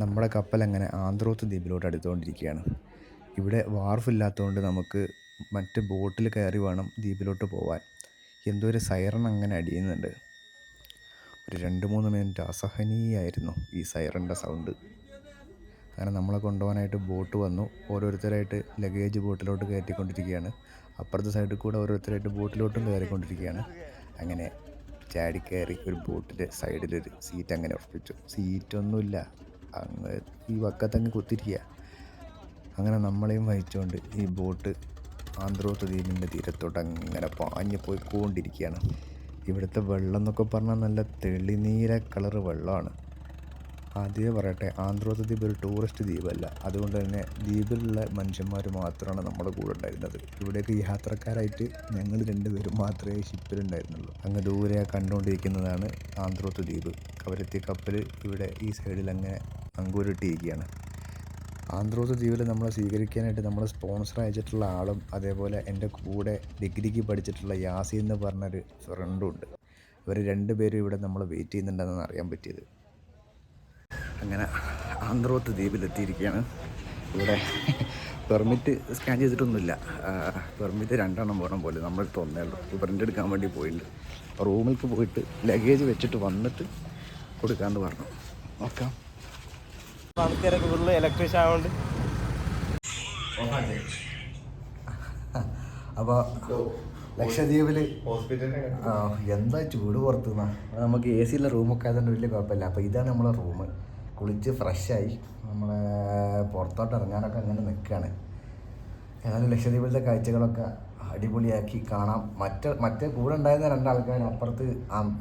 നമ്മുടെ കപ്പൽ അങ്ങനെ ആന്ത്രോത്ത് ദ്വീപിലോട്ട് അടുത്തുകൊണ്ടിരിക്കുകയാണ്. ഇവിടെ വാർഫില്ലാത്തതുകൊണ്ട് നമുക്ക് മറ്റ് ബോട്ടിൽ കയറി വേണം ദ്വീപിലോട്ട് പോവാൻ. എന്തോ ഒരു സൈറൺ അങ്ങനെ അടിയുന്നുണ്ട്. ഒരു രണ്ട് മൂന്ന് മിനിറ്റ് അസഹനീയായിരുന്നു ഈ സൈറന്റെ സൗണ്ട്. അങ്ങനെ നമ്മളെ കൊണ്ടുപോകാനായിട്ട് ബോട്ട് വന്നു. ഓരോരുത്തരായിട്ട് ലഗേജ് ബോട്ടിലോട്ട് കയറ്റിക്കൊണ്ടിരിക്കുകയാണ്. അപ്പുറത്തെ സൈഡിൽ കൂടെ ഓരോരുത്തരായിട്ട് ബോട്ടിലോട്ടും കയറിക്കൊണ്ടിരിക്കുകയാണ്. അങ്ങനെ ചാടി കയറി ഒരു ബോട്ടിന്റെ സൈഡിലൊരു സീറ്റ് അങ്ങനെ ഉറപ്പിച്ചു സീറ്റൊന്നുമില്ല അങ്ങ് ഈ വക്കത്തങ്ങ് കുത്തിരിക്കുക. അങ്ങനെ നമ്മളെയും വഹിച്ചുകൊണ്ട് ഈ ബോട്ട് ആന്ധ്രോത്ത് ദ്വീപിന്റെ തീരത്തോട്ട് അങ്ങനെ പാഞ്ഞ് പോയിക്കൊണ്ടിരിക്കുകയാണ് ഇവിടുത്തെ വെള്ളം എന്നൊക്കെ പറഞ്ഞാൽ നല്ല തെളിനീര കളറ് വെള്ളമാണ്. ആദ്യമേ പറയട്ടെ ആന്ധ്രോത്ത് ദ്വീപ് ഒരു ടൂറിസ്റ്റ് ദ്വീപല്ല. അതുകൊണ്ട് തന്നെ ദ്വീപിലുള്ള മനുഷ്യന്മാർ മാത്രമാണ് നമ്മുടെ കൂടെ ഉണ്ടായിരുന്നത്. ഇവിടേക്ക് യാത്രക്കാരായിട്ട് ഞങ്ങൾ രണ്ടുപേരും മാത്രമേ ഷിപ്പിലുണ്ടായിരുന്നുള്ളൂ. അങ്ങ് ദൂരെ കണ്ടുകൊണ്ടിരിക്കുന്നതാണ് ആന്ധ്രോത്ത് ദ്വീപ്. കവരത്തി കപ്പൽ ഇവിടെ ഈ സൈഡിൽ അങ്ങനെ അങ്കൂരിട്ടിരിക്കുകയാണ്. ആന്ത്രോത്ത് ദ്വീപിൽ നമ്മളെ സ്വീകരിക്കാനായിട്ട് നമ്മൾ സ്പോൺസർ അയച്ചിട്ടുള്ള ആളും അതേപോലെ എന്റെ കൂടെ ഡിഗ്രിക്ക് പഠിച്ചിട്ടുള്ള യാസി എന്ന് പറഞ്ഞൊരു ഫ്രണ്ടും ഉണ്ട്. ഇവർ രണ്ടുപേരും ഇവിടെ നമ്മൾ വെയിറ്റ് ചെയ്യുന്നുണ്ടെന്നാണ് അറിയാൻ പറ്റിയത്. അങ്ങനെ ആന്ത്രോത്ത് ദ്വീപിലെത്തിയിരിക്കുകയാണ് ഇവിടെ പെർമിറ്റ് സ്കാൻ ചെയ്തിട്ടൊന്നുമില്ല. പെർമിറ്റ് രണ്ടെണ്ണം വേണം പോലെ. നമ്മൾ തോന്നേ ഉള്ളൂ. പ്രിന്റ് എടുക്കാൻ വേണ്ടി പോയിട്ടുണ്ട് റൂമിലേക്ക് പോയിട്ട് ലഗേജ് വെച്ചിട്ട് വന്നിട്ട് കൊടുക്കാമെന്ന് പറഞ്ഞു. നോക്കാം. ആൾക്കാരൊക്കെ ഫുള്ള് ഇലക്ട്രീഷ്യൻ ആയതുകൊണ്ട് അപ്പോൾ ലക്ഷദ്വീപിൽ എന്താ ചൂട് പുറത്തുനിന്നാ നമുക്ക് എ സിയിലെ റൂമൊക്കെ ആയതുകൊണ്ട് വലിയ കുഴപ്പമില്ല. അപ്പോൾ ഇതാണ് നമ്മളെ റൂം കുളിച്ച് ഫ്രഷായി നമ്മളെ പുറത്തോട്ട് ഇറങ്ങാനൊക്കെ അങ്ങനെ നിൽക്കുകയാണ് ഏതായാലും ലക്ഷദ്വീപിലത്തെ കാഴ്ചകളൊക്കെ അടിപൊളിയാക്കി കാണാം. മറ്റേ മറ്റേ കൂടെ ഉണ്ടായിരുന്ന രണ്ടാൾക്കാർ അപ്പുറത്ത്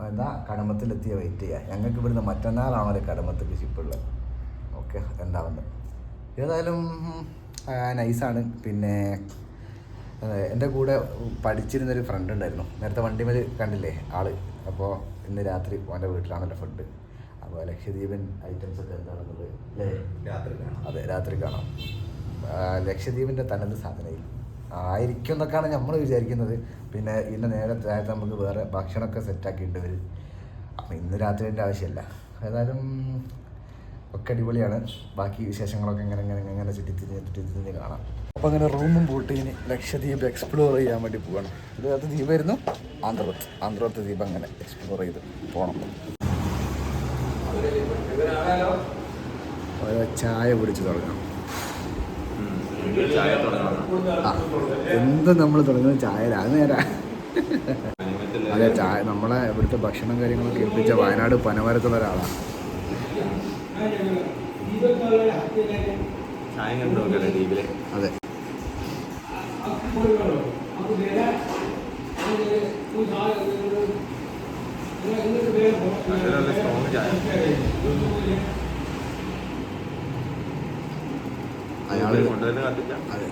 എന്താ കടമത്തിലെത്തിയ വെയിറ്റ് ചെയ്യുക ഞങ്ങൾക്ക് ഇവിടുന്ന് മറ്റന്നാളാണല്ലോ കടമത്തിൽ ഷിപ്പുള്ളത് ഓക്കെ ഉണ്ടാവുന്നത് ഏതായാലും നൈസാണ്. പിന്നെ എന്റെ കൂടെ പഠിച്ചിരുന്നൊരു ഫ്രണ്ട് ഉണ്ടായിരുന്നു. നേരത്തെ വണ്ടിമേൽ കണ്ടില്ലേ ആൾ? അപ്പോൾ ഇന്ന് രാത്രി അവന്റെ വീട്ടിലാണല്ലോ ഫുഡ് അപ്പോൾ ലക്ഷദ്വീപൻ ഐറ്റംസ് ഒക്കെ എന്താണെന്നുള്ളത്? അല്ലേ അതെ രാത്രി കാണാം. ലക്ഷദ്വീപിന്റെ തനത് സാധനയിൽ. ആയിരിക്കും എന്നൊക്കെയാണ് നമ്മൾ വിചാരിക്കുന്നത്. പിന്നെ ഇതിന്റെ നേരെ നേരത്തെ നമുക്ക് വേറെ ഭക്ഷണമൊക്കെ സെറ്റാക്കിയിട്ടുണ്ട് വരും അപ്പം ഇന്ന് രാത്രി എന്റെ ആവശ്യമില്ല. ഏതായാലും ഒക്കെ അടിപൊളിയാണ്. ബാക്കി വിശേഷങ്ങളൊക്കെ ഇങ്ങനെ ഇങ്ങനെ ഇങ്ങനെ ചുറ്റിത്തിരിഞ്ഞ് ചുറ്റിത്തിരിഞ്ഞ് കാണാം. അപ്പോൾ അങ്ങനെ റൂമും ബോട്ടിങ്ങിന് ലക്ഷദ്വീപ് എക്സ്പ്ലോർ ചെയ്യാൻ വേണ്ടി പോവാണ്. ഇത് അത് ദ്വീപായിരുന്നു. ആന്ധ്രത്ത് ആന്ധ്രത്ത് ദ്വീപ് അങ്ങനെ എക്സ്പ്ലോർ ചെയ്ത് പോകണം ചായ പിടിച്ച് തുടങ്ങാം. എന്ത് നമ്മൾ തുടങ്ങുന്നത് ചായ രാജനേരാ നേരാ. അതെ ചായ നമ്മളെ ഇവിടുത്തെ ഭക്ഷണം കാര്യങ്ങളൊക്കെ ഏൽപ്പിച്ച വയനാട് പനമരത്തുള്ള ഒരാളാണ് ചായ കണ്ടു ദ്വീപിലെ അതെ. നല്ല സ്ട്രോങ് ചായ. അയാൾ കൊണ്ടുവരുന്ന കത്തിച്ച? അതെ.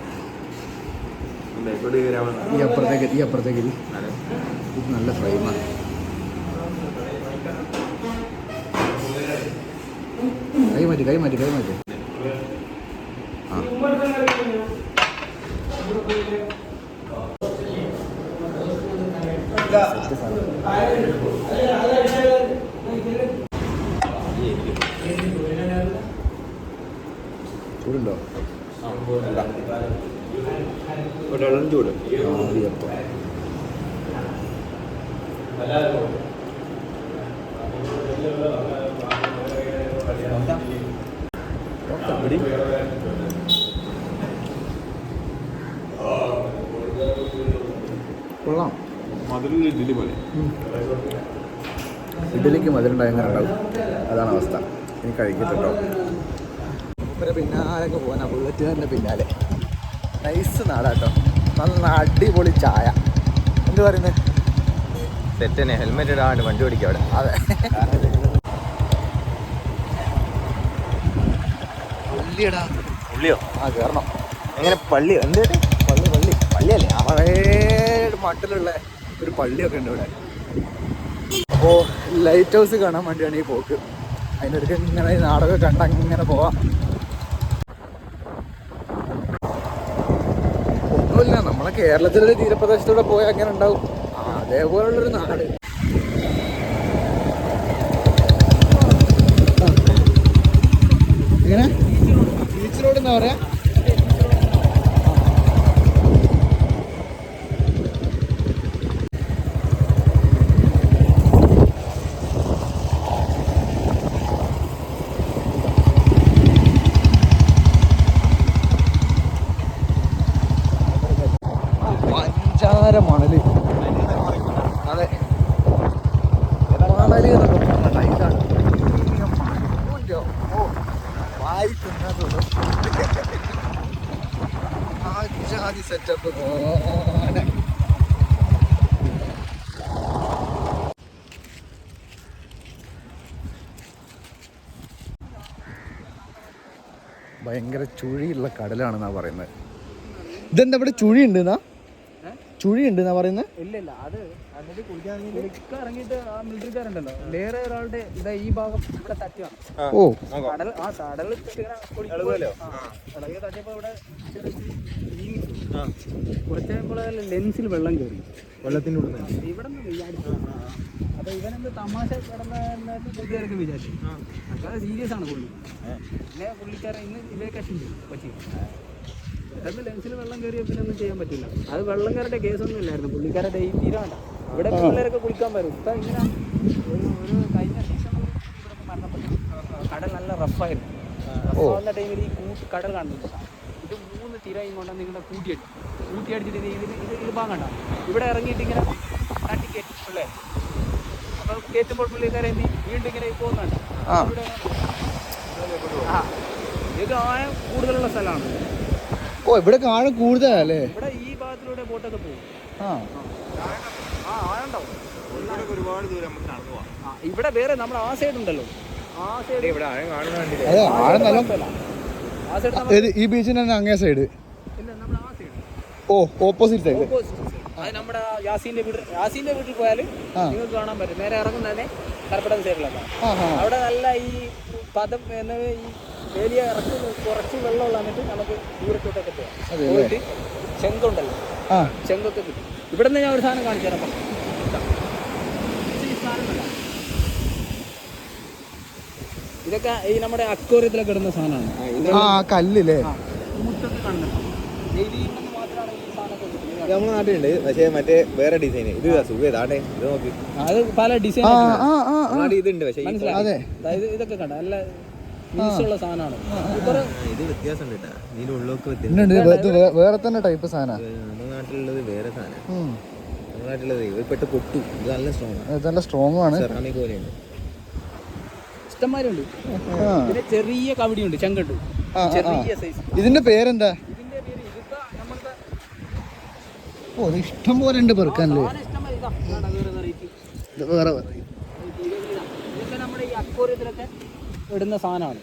ഈ അപ്പുറത്തേക്ക് ഈ അപ്പുറത്തേക്ക് നല്ല ഫ്രെയിമാണ് മാറ്റി കൈ മാറ്റി കൈ മാറ്റി. ആ. ചൂടുണ്ടോ? ചൂട്. ആവിയപ്പം കൊള്ളാം. മധുരം ഇഡ്ഡലി പോലെ. ഇഡലിക്ക് മധുരം എങ്ങനെ ഉണ്ടാവും. അതാണ് അവസ്ഥ. ഇനി കഴിക്കട്ടോ മൂപ്പരെ പിന്നാലെ പോകാനാ ബുള്ളറ്റ് തന്നെ പിന്നാലെ. നൈസ് നാടാട്ടോ. നല്ല അടിപൊളി ചായ. എന്ത് പറയുന്നത് സെറ്റ് തന്നെ ഹെൽമെറ്റ് ഇടാണ്ട് വണ്ടി ഓടിക്കാം അവിടെ. അതെ. പള്ളിയടാ. ഉള്ളിയോ ആ കയറണം എങ്ങനെ പള്ളി എന്ത് പള്ളി? പള്ളി പള്ളിയല്ലേ? ആ പഴയ മട്ടിലുള്ള ഒരു പള്ളിയൊക്കെ ഉണ്ട് ഇവിടെ. അപ്പോൾ ലൈറ്റ് ഹൗസ് കാണാൻ വേണ്ടിയാണ് ഈ പോക്ക്. അതിന്റെ അടുത്ത് ഇങ്ങനെ നാടകം കണ്ട അങ്ങനെ പോവാം. ഒന്നുമില്ല നമ്മളെ കേരളത്തിലെ തീരപ്രദേശത്തൂടെ പോയാൽ അങ്ങനെ ഉണ്ടാവും. അതേപോലുള്ളൊരു നാട്. എന്താ പറയാ? മണൽ അതെ. ജാതി സെറ്റപ്പ് ഭയങ്കര ചുഴിയുള്ള കടലാണെന്നാ പറയുന്നത്. ഇതെന്താ ഇവിടെ ചുഴി ഉണ്ട് എന്നാ ചുഴി ഉണ്ട് എന്നാ പറയുന്നത്? ഇല്ല ഇല്ല അത് അതിൽ കുളിക്കാൻ കുളിക്കാൻ ഇറങ്ങിയിട്ട് ആ മിലിറ്ററിക്കാരുണ്ടല്ലോ വേറെ ഒരാളുടെ ഇതാ ഈ ഭാഗം ഇവിടെ തട്ടിയാണ് ഓ. കടൽ ആ കടൽ കടലിൽ തട്ടിയപ്പോ ഇവിടെ ഈ കുറച്ച് ലെൻസിൽ വെള്ളം കയറി. വെള്ളത്തിന്റെ ഉള്ളിൽ ഇവിടെ നിന്ന് ഇവനെന്ത് തമാശ കിടന്ന കൂട്ടുകാരൊക്കെ വിചാരിച്ചു. സീരിയസ് ആണ് പുള്ളി. പിന്നെ പുള്ളിക്കാരൻ ഇന്ന് ഇതേ കഷ്ടിച്ചു കൊച്ചി. പെട്ടെന്ന് ലെൻസിൽ വെള്ളം കയറിയ പിന്നെ ഒന്നും ചെയ്യാൻ പറ്റില്ല. അത് വെള്ളംകാരുടെ കേസൊന്നും ഇല്ലായിരുന്നു. പുള്ളിക്കാരുടെ ഈ തീരാണ്ട ഇവിടെ പിള്ളേരൊക്കെ കുളിക്കാൻ വരും. ഇപ്പൊ ഇങ്ങനെ ഒരു ഒരു കഴിഞ്ഞ സീസൺ ഇവിടെ മരണപ്പെട്ടു. കടൽ നല്ല റഫായിരുന്നു റഫ് വന്ന ടൈമിൽ ഈ കൂട്ട് കടൽ കാണുന്നുണ്ട് ഇത് ഇങ്ങോട്ട് നിങ്ങളുടെ കൂട്ടിയടിച്ചു കൂട്ടിയടിച്ചിട്ട് ഇത് ഇതിന് ഇത് ഇത് ഭാഗണ്ട ഇവിടെ ഇറങ്ങിയിട്ട് ഇങ്ങനെ തട്ടി കയറ്റി പിള്ളേർ അപ്പോൾ കയറ്റുമ്പോൾ പുള്ളിക്കാരെ എന്ത് ചെയ്യും? വീണ്ടും ഇങ്ങനെ പോകുന്നുണ്ട്. ആ. ഇവിടെ ആ. ഇത് ആഴം കൂടുതലുള്ള സ്ഥലമാണ്. ഓ ഇവിടെ ആഴം കൂടുതലല്ലേ? ഇവിടെ ഈ ഭാഗത്തിലൂടെ ബോട്ടൊക്കെ പോകും. ആ. ഒരുപാട് ദൂരം നമുക്ക് നടന്നു പോവാം ആ ഇവിടെ വേറെ നമ്മുടെ ആ സൈഡ് ഉണ്ടല്ലോ. ആ സൈഡ് ഇവിടെ ആഴം കാണുന്ന ഏത് ഈ ബീച്ചിന് തന്നെ അങ്ങേ സൈഡ് ഓ ഓപ്പോസിറ്റ് സൈഡ് അത് നമ്മുടെ യാസീന്റെ വീട് യാസീന്റെ വീട്ടിൽ പോയാൽ നിങ്ങൾക്ക് കാണാൻ പറ്റും. നേരെ ഇറങ്ങുന്ന തന്നെ കർപ്പടം സൈഡിലാണ്. ആ ആ. അവിടെ നല്ല ഈ പദം എന്ന ഈ ഇറക്ക് കുറച്ച് വെള്ളം നമുക്ക് ദൂരത്തോട്ടൊക്കെ പോകാം ചെങ്കുണ്ടല്ലോ. ചെങ്കൊക്കെ കിട്ടും. ഇവിടെ നിന്ന് ഞാൻ ഒരു സാധനം കാണിച്ചു തരാം ഇതാ. ഇത് ഈ സാധനം കണ്ടോ? ഇതൊക്കെ ഈ നമ്മുടെ അക്വോറിയത്തിലൊക്കെ ഇടുന്ന സാധനമാണ്. ആ കല്ലില്ലേ? നമ്മുടെ നാട്ടിലുണ്ട്. പക്ഷേ മറ്റേ വേറെ ഡിസൈൻ ഇത് സുഖം. ഇതാട്ടെ ഇത് നോക്കി. അത് പല ഡിസൈൻ. ഇതുണ്ട് പക്ഷേ അതെ. അതായത് ഇതൊക്കെ കണ്ട നല്ല വേറെ തന്നെ ടൈപ്പ് സാധന. നാട്ടിലുള്ളത് വേറെ സാധനം. നാട്ടിലുള്ളത് പെട്ട് പൊട്ടു. ഇത് നല്ല സ്ട്രോങ് ആണ്. നല്ല സ്ട്രോങ് ആണ്. സെറാമിക് പോലെയുണ്ട്. ഇഷ്ടംമാരുണ്ട് ആ. പിന്നെ ചെറിയ കവടിയുണ്ട് ചെങ്കണ്ട്. ചെറിയ സൈസ് ഇതിന്റെ പേരെന്താ? ഇതിന്റെ പേര് ഇതിപ്പോ നമ്മളുടെ ഓ ഇഷ്ടം പോലെ ഉണ്ട് പെറുക്കാനല്ലേ? വേറെ ഇടുന്ന സാധനമാണ്.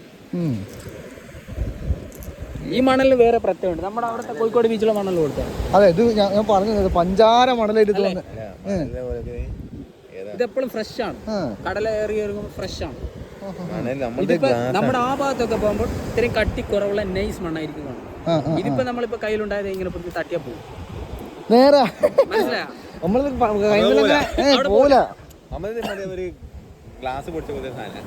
ഈ മണലിന് വേറെ പ്രത്യേകമുണ്ട് നമ്മുടെ അവിടുത്തെ കോഴിക്കോട് ബീച്ചിലെ മണൽ കൊടുത്തത് അതെ ഇത് ഞാൻ പറഞ്ഞു പറഞ്ഞത് പഞ്ചാര മണലായിട്ട് തോന്നുന്നു. ഇതെപ്പോഴും ഫ്രഷ് ആണ്. കടല ഏറി ഫ്രഷ് ആണ്. നമ്മുടെ ആ ഭാഗത്തൊക്കെ പോകുമ്പോൾ ഇത്രയും കട്ടി കുറവുള്ള നൈസ് മണ്ണായിരിക്കും കാണും. ഇതിപ്പോ നമ്മളിപ്പോ കയ്യിലുണ്ടായത് ഇങ്ങനെ പിടിച്ച് തട്ടിയാ പോകും നേരാ ഗ്ലാസ്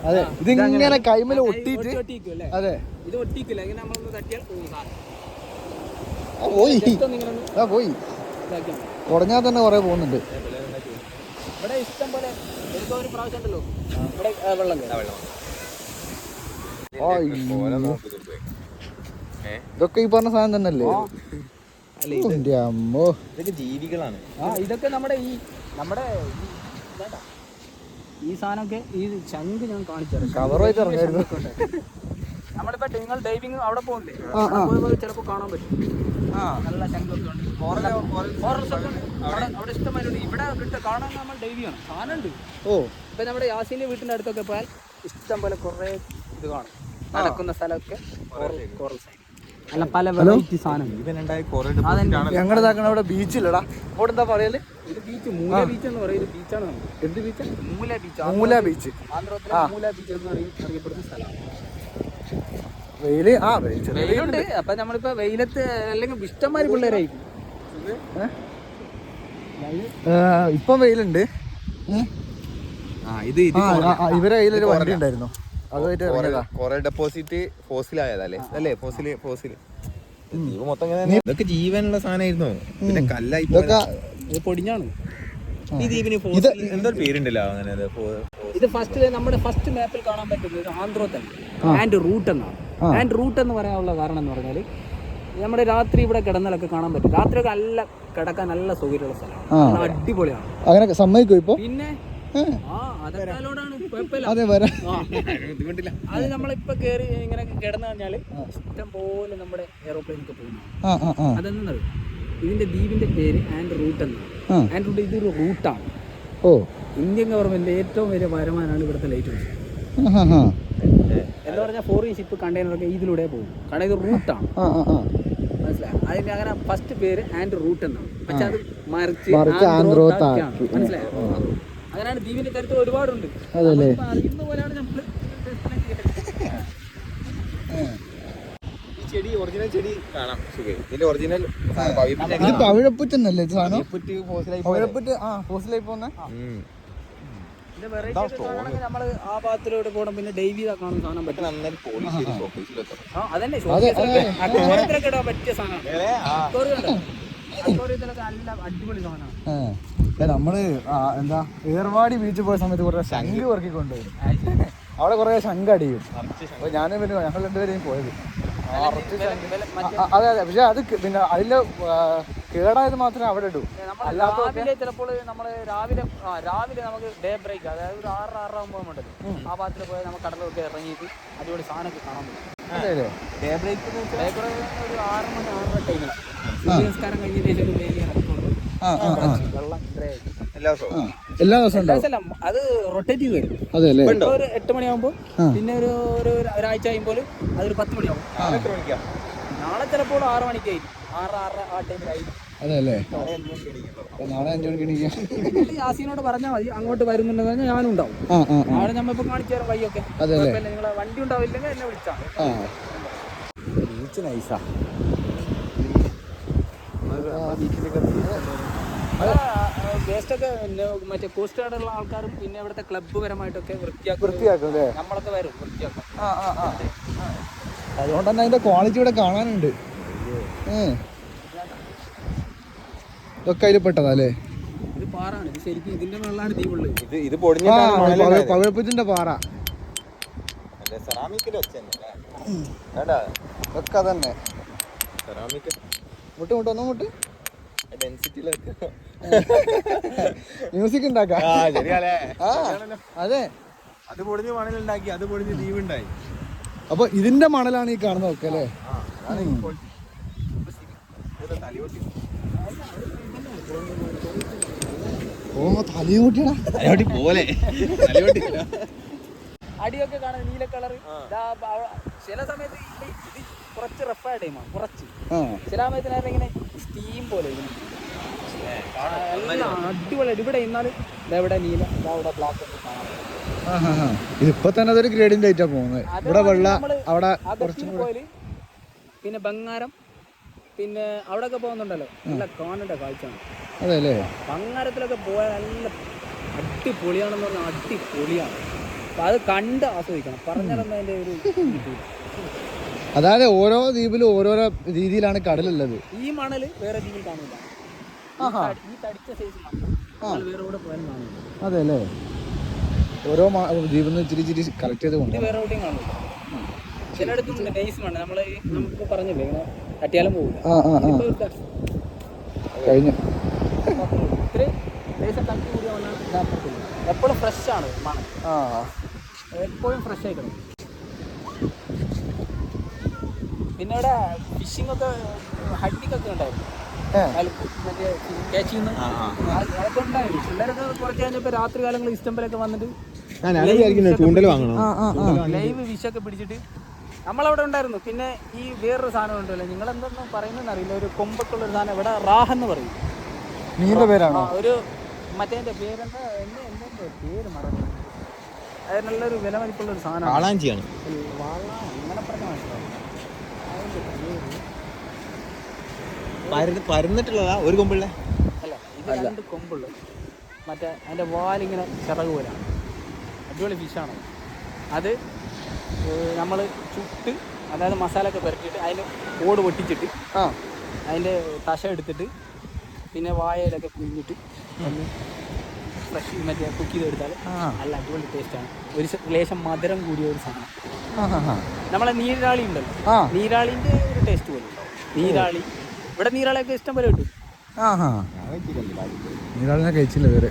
അതെ ഇതിങ്ങനെ കൈമല ഒട്ടിയിട്ട് ഒട്ടി- അല്ലേ? അതെ. ഇത് ഒട്ടിക്കില്ല. ഇങ്ങനെ നമ്മളൊന്ന് തട്ടിയാൽ. പോയി. പോയി. തുടങ്ങാൻ തന്നെ കുറെ പോകുന്നുണ്ട്. ഇവിടെ ഇഷ്ടം പോലെ ഒരു പ്രാവശ്യം ഉണ്ടല്ലോ. ഇവിടെ വെള്ളം ഇതൊക്കെ ഈ പറഞ്ഞ സാധനം തന്നെയല്ലേ? ഇതൊക്കെ ജീവികളാണ്. ആ ഇതൊക്കെ നമ്മുടെ ഈ നമ്മുടെ ഈ സാധനമൊക്കെ ഈ ചങ്ക് ഞാൻ കാണിച്ചു കവറായിട്ട് ഇറങ്ങായിരുന്നു നമ്മളിപ്പോ നിങ്ങൾ ഡൈവിങ് അവിടെ പോകുന്നില്ലേ ആ, ആ. ചിലപ്പോൾ കാണാൻ പറ്റും. നല്ല ശംഖൊക്കെ ഉണ്ട്. ഒക്കെ ഉണ്ട്. അവിടെ. അവിടെ ഇഷ്ടമായിട്ടുണ്ട് ഇവിടെ കിട്ട കാണാൻ നമ്മൾ ഡൈവ് ചെയ്യണം സാധനം ഉണ്ട്. ഓ. ഇപ്പൊ നമ്മുടെ യാസിന്റെ വീട്ടിന്റെ അടുത്തൊക്കെ പോയാൽ ഇഷ്ടം പോലെ കുറെ ഇത് കാണും. നടക്കുന്ന സ്ഥലമൊക്കെ കോറൽ സൈഡ് അല്ല പല വെറൈറ്റി സാധനം. ഇവനുണ്ടായ കുറെ ഞങ്ങളുടെ അവിടെ ബീച്ചില്ലടാ അവിടെ എന്താ പറയൽ? ഇത് ബീച്ച് മൂല ബീച്ച് എന്ന് പറയുന്നത് ബീച്ചാണ് എന്ത് ബീച്ച് മൂല ബീച്ച് മൂല ബീച്ച് ആന്ധ്രത്തിലെ മൂല ബീച്ച് എന്ന് അറിയ- അറിയപ്പെടുന്ന സ്ഥലമാണ്. വെയിൽ? ആ വെയിലുണ്ട്. അപ്പൊ നമ്മളിപ്പോ വെയിലത്ത് അല്ലെങ്കിൽ ഇഷ്ടംമാര് പിള്ളേരായിരിക്കും. ഇപ്പം വെയിലുണ്ട്. ഇവരെ കയ്യിലൊരു വണ്ടി ഉണ്ടായിരുന്നു. അതുമായിട്ട് ഡെപ്പോസിറ്റ് ഫോസിലായതല്ലേ? അല്ലേ? ഫോസിൽ മൊത്തം. ഇതൊക്കെ ജീവനുള്ള സാധനമായിരുന്നു. പിന്നെ കല്ലായി ഇത് പൊടിഞ്ഞാണ്. ഈ ദ്വീപിന് ഫോസിൽ എന്തോ ഒരു പേരുണ്ടല്ലോ അങ്ങനെ ഇത്? ഫസ്റ്റ് നമ്മുടെ ഫസ്റ്റ് മാപ്പിൽ കാണാൻ പറ്റുന്നത് ആന്ധ്രോത്തൽ ആൻഡ് റൂട്ട് എന്നാണ്. ആൻഡ് റൂട്ട് എന്ന് പറയാനുള്ള കാരണം എന്ന് പറഞ്ഞാൽ നമ്മുടെ രാത്രി ഇവിടെ കിടന്നാലൊക്കെ കാണാൻ പറ്റും. രാത്രിയൊക്കെ നല്ല കിടക്കാൻ നല്ല സൗകര്യമുള്ള സ്ഥലമാണ്. അടിപൊളിയാണ്. അങ്ങനെ സമ്മതിക്കും ഇപ്പൊ? പിന്നെ? അതെ വരാം. അത് നമ്മളിപ്പോ കേറി ഇങ്ങനെ കിടന്നു കഴിഞ്ഞാൽ ഇഷ്ടം പോലെ നമ്മുടെ എയർപ്ലെയിൻ ഒക്കെ പോകുന്നു ആ ഇതിന്റെ ദ്വീപിന്റെ പേര് ആൻഡ് റൂട്ട് എന്നാണ്. ആൻഡ് റൂട്ട് ഇതൊരു റൂട്ടാണ് ഓ. ഇന്ത്യൻ ഗവൺമെന്റ് ഏറ്റവും വലിയ വരുമാനമാണ് ഇവിടുത്തെ ലൈറ്റ് ഹൗസ് എന്ന് പറഞ്ഞാൽ ഫോറിൻ ഷിപ്പ് കണ്ടെയ്നറൊക്കെ ഇതിലൂടെ പോകും. കാരണം ഇത് റൂട്ടാണ് ആ ആ ആ. മനസ്സിലായി? അതിന്റെ അങ്ങനെ ഫസ്റ്റ് പേര് ആൻഡ് റൂട്ട് എന്നാണ്. പക്ഷെ അത് മറിച്ച് മനസ്സിലായി? അങ്ങനെയാണ് ദ്വീപിന്റെ കരുത്ത് ഒരുപാടുണ്ട്. അറിയുന്ന പോലെയാണ് നമ്മൾ ഈ ചെടി ഒറിജിനൽ ചെടി കാണാം. ഇതിന്റെ ഒറിജിനൽ പവിഴപ്പുറ്റന്നല്ലേ പവിഴപ്പുറ്റ് ആ ഫോസിലായി പോകുന്ന നമ്മൾ ആ, എന്താ ഏർവാടി ബീച്ച് പോയ സമയത്ത് കുറെ ശംഖ്. പെറുക്കി കൊണ്ടുപോയി അവിടെ കുറെ ശംഖ് അടിയും. അപ്പൊ ഞാനും പിന്നെ ഞങ്ങൾ രണ്ടുപേരെയും പോയത്. അതെ അതെ. പക്ഷെ അത് പിന്നെ അതിൽ ആ, കേടായത് മാത്രമേ അവിടെ ഇടൂ. നമ്മൾ രാവിലെ ചിലപ്പോൾ നമ്മൾ രാവിലെ രാവിലെ നമുക്ക് ഡേ ബ്രേക്ക് അതായത് ഒരു ആറ് ആറര ആകുമ്പോൾ ഉണ്ടല്ലോ ആ ഭാഗത്തിൽ പോയി നമുക്ക് കടലൊക്കെ ഇറങ്ങിയിട്ട് അടിപൊളി സാധനമൊക്കെ കാണാൻ പറ്റും. ഡേ ബ്രേക്ക് ഡേ ബ്രേക്ക് ഒരു ആറ് മണി ആറര ടൈമിൽ സൂര്യനമസ്കാരം എല്ലാ ദിവസവും. അത് റൊട്ടേറ്റ് ചെയ്ത് വരും അതെ അല്ലേ ഒരു എട്ട് മണിയാകുമ്പോൾ പിന്നെ ഒരു ഒരു ഒരാഴ്ച കഴിയുമ്പോൾ അതൊരു പത്ത് മണിയാകും നാളെ ചിലപ്പോൾ ആറ് മണിക്കായി ആറ് ആറ് ആ ടൈമിലായിരിക്കും അതെ അല്ലേ അപ്പൊ നാളെ അഞ്ചു മണിക്ക് എണീക്കാം. യാസീനോട് പറഞ്ഞാൽ മതി. അങ്ങോട്ട് വരുന്നുണ്ടെന്ന് പറഞ്ഞാൽ ഞാനും ഉണ്ടാവും. നാളെ നമ്മളിപ്പോൾ കാണിച്ചു തരാം വഴിയൊക്കെ. അതെ അല്ലേ നിങ്ങളെ വണ്ടി ഉണ്ടാവില്ലെങ്കിൽ എന്നെ വിളിച്ചാൽ ബീച്ച് നൈസാ മറ്റേ കോസ്റ്റ് ഗാർഡുള്ള ആൾക്കാരും പിന്നെ ഇവിടുത്തെ ക്ലബ്ബ് പരമായിട്ടൊക്കെ വൃത്തിയാക്കും. വൃത്തിയാക്കും അല്ലേ? നമ്മളൊക്കെ വരും വൃത്തിയാക്കും. ആ ആ ആ. അതുകൊണ്ട് തന്നെ അതിന്റെ ക്വാളിറ്റി ഇവിടെ കാണാനുണ്ട്. ഏ ഇതൊക്കെ അതിൽ പെട്ടതാ അല്ലേ ഇത് പാറാണ് ഇത് ശരിക്കും ഇതിന്റെ വെള്ളമാണ് ദ്വീപുള്ളത് ഇത് ഇത് ആ അതിൽ പെട്ടതല്ലേ പവിഴപ്പുറ്റിന്റെ പാറ. തന്നെ, ഇതൊക്കെ മുട്ട് മുട്ട് ഒന്നും മുട്ട് ഡെൻസിറ്റിയിലൊക്കെ മ്യൂസിക് ഉണ്ടാക്കാം. അതെ. അത് പൊടിഞ്ഞ് മണലുണ്ടാക്കി അത് പൊടിഞ്ഞ് ദ്വീപുണ്ടായി അപ്പൊ ഇതിന്റെ മണലാണ് ഈ കാണുന്നതൊക്കെ അല്ലേ? ഓ തലയോട്ടിടാ തലയോട്ടി പോലെ. അടിയൊക്കെ കാണാൻ നീല കളർ ചില സമയത്ത് കുറച്ച് റഫായ ടൈമാണ് കുറച്ച്. ചില സമയത്ത് ഇങ്ങനെ സ്റ്റീം പോലെ അടിപൊളിയായിട്ട് ഇവിടെ ഇന്നാലും ഇവിടെ നീല ഇവിടെ ബ്ലാക്ക് ഒക്കെ കാണാം. ഇതിപ്പോ തന്നെ അതൊരു ഗ്രേഡിന്റെ ആയിട്ടാ പോകുന്നത്. ഇവിടെ വെള്ള അവിടെ പിന്നെ ബംഗാരം പിന്നെ അവിടെയൊക്കെ പോകുന്നുണ്ടല്ലോ. നല്ല കാണേണ്ട കാഴ്ചയാണ് അതെ അല്ലേ ബംഗാരത്തിലൊക്കെ പോയാൽ നല്ല അടിപൊളിയാണെന്ന് പറഞ്ഞാൽ അടിപൊളിയാണ്. അപ്പൊ അത് കണ്ട് ആസ്വദിക്കണം. പറഞ്ഞാലൊന്നും അതിന്റെ ഒരു. അതായത് ഓരോ ദ്വീപിലും ഓരോരോ രീതിയിലാണ് കടലുള്ളത്. ഈ മണൽ വേറെ ദ്വീപിൽ കാണില്ല ഈ തടിച്ച സൈസ് മണൽ വേറെ എവിടെ പോയാലും കാണില്ല അതെ അല്ലേ ഓരോ ദ്വീപിന്ന് ദ്വീപിൽ നിന്ന് ഇച്ചിരി ഇച്ചിരി കളക്ട് ചെയ്ത് കൊണ്ട് വേറെ എവിടെയും കാണില്ല ചിലയിടത്തും നൈസ് നമ്മൾ നമുക്ക് പറഞ്ഞില്ലേ ഇങ്ങനെ തട്ടിയാലും പോകില്ല ആ ആ ആ. കഴിഞ്ഞു. എപ്പോഴും ഫ്രഷ് ആണ് ആ. എപ്പോഴും ഫ്രഷ് ആയിക്കണം പിന്നെ ഇവിടെ ഫിഷിംഗ് ഒക്കെ ഹഡിക്കൊക്കെ ഉണ്ടായിരുന്നു. പിള്ളേരൊക്കെ കുറച്ച് കഴിഞ്ഞപ്പോൾ രാത്രി കാലങ്ങളിൽ ഇഷ്ടംപോലൊക്കെ വന്നിട്ട് ലൈവ് വിഷൊക്കെ പിടിച്ചിട്ട് നമ്മളവിടെ ഉണ്ടായിരുന്നു. പിന്നെ ഈ വേറൊരു സാധനം ഉണ്ടല്ലോ. നിങ്ങൾ എന്തെന്ന് പറയുന്നതെന്ന് അറിയില്ല. ഒരു കൊമ്പൊക്കെയുള്ള ഒരു സാധനം. ഇവിടെ റാഹ് എന്ന് പറയും. നീന്റെ പേരാണോ? ഒരു മറ്റേ പേരെന്താ? എന്നെ പേര് മറന്നു. അത് നല്ലൊരു വില മതിപ്പുള്ള ഒരു സാധനം കാളാഞ്ചിയാണ് വാള അങ്ങനെ പറഞ്ഞാൽ മനസ്സിലാവും പരന്നിട്ടുള്ളതാ? ഒരു കൊമ്പുള്ള? അല്ല ഇത് രണ്ട് കൊമ്പുള്ളു. മറ്റേ അതിന്റെ വാലിങ്ങനെ ചിറക് പോലാണ്. അടിപൊളി ഫിഷാണ് അത് നമ്മൾ ചുട്ട് അതായത് മസാല ഒക്കെ പുരട്ടിയിട്ട് അതിന്റെ ഓട് പൊട്ടിച്ചിട്ട് ആ. അതിന്റെ തശ എടുത്തിട്ട് പിന്നെ വായയിലൊക്കെ കുഞ്ഞിട്ട് ഒന്ന് ഫ്രഷ് മറ്റേ കുക്ക് ചെയ്തെടുത്താൽ എടുത്താൽ നല്ല അടിപൊളി ടേസ്റ്റാണ് ഒരു ലേശം മധുരം കൂടിയ ഒരു സാധനം. നമ്മളെ നീരാളി ഉണ്ടല്ലോ. ആ. നീരാളിന്റെ ഒരു ടേസ്റ്റ് പോലും. ഉണ്ടാവും നീരാളി. ഇവിടെ നീരാളിയൊക്കെ ഇഷ്ടം പോലെ കിട്ടും. നീരാളിനെ കഴിച്ചില്ല ഇതുവരെ.